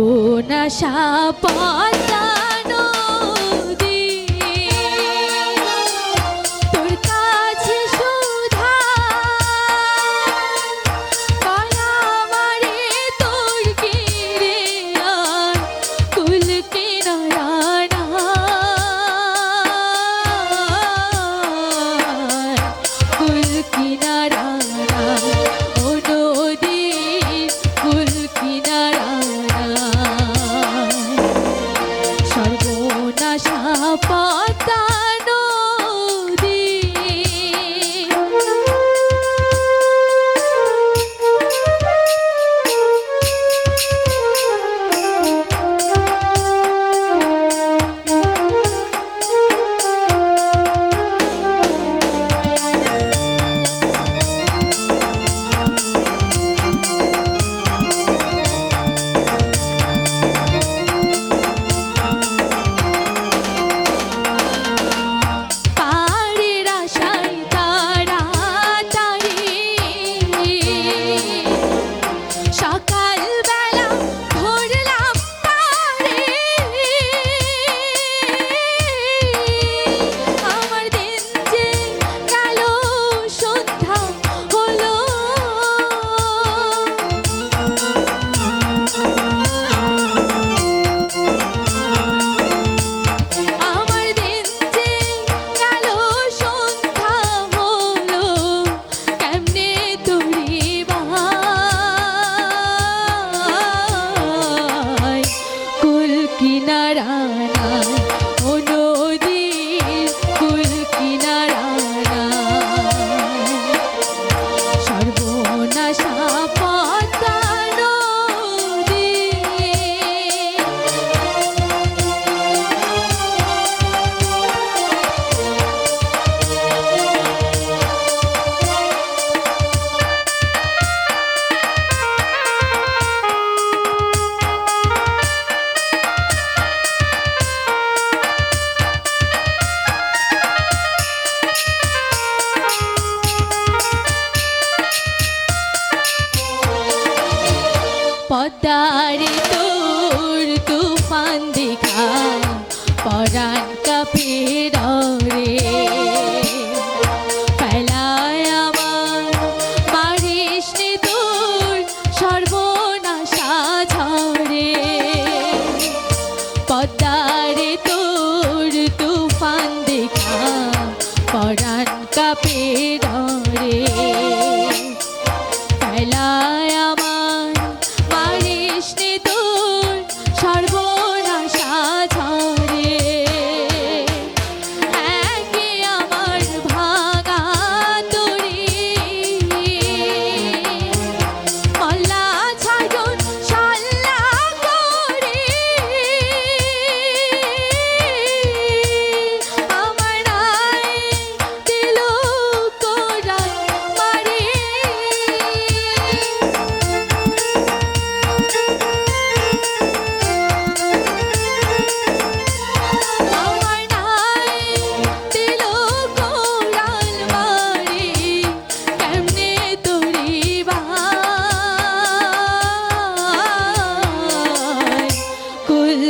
কোন আশা পাতা right on. রে তোর তুফান দেখা পরাণ কাপে রে। ফেলায় আমার বারিশ তোর সর্বনাশা ঝরে পদ্মারে তোর তুফান দেখা পরাণ কাপে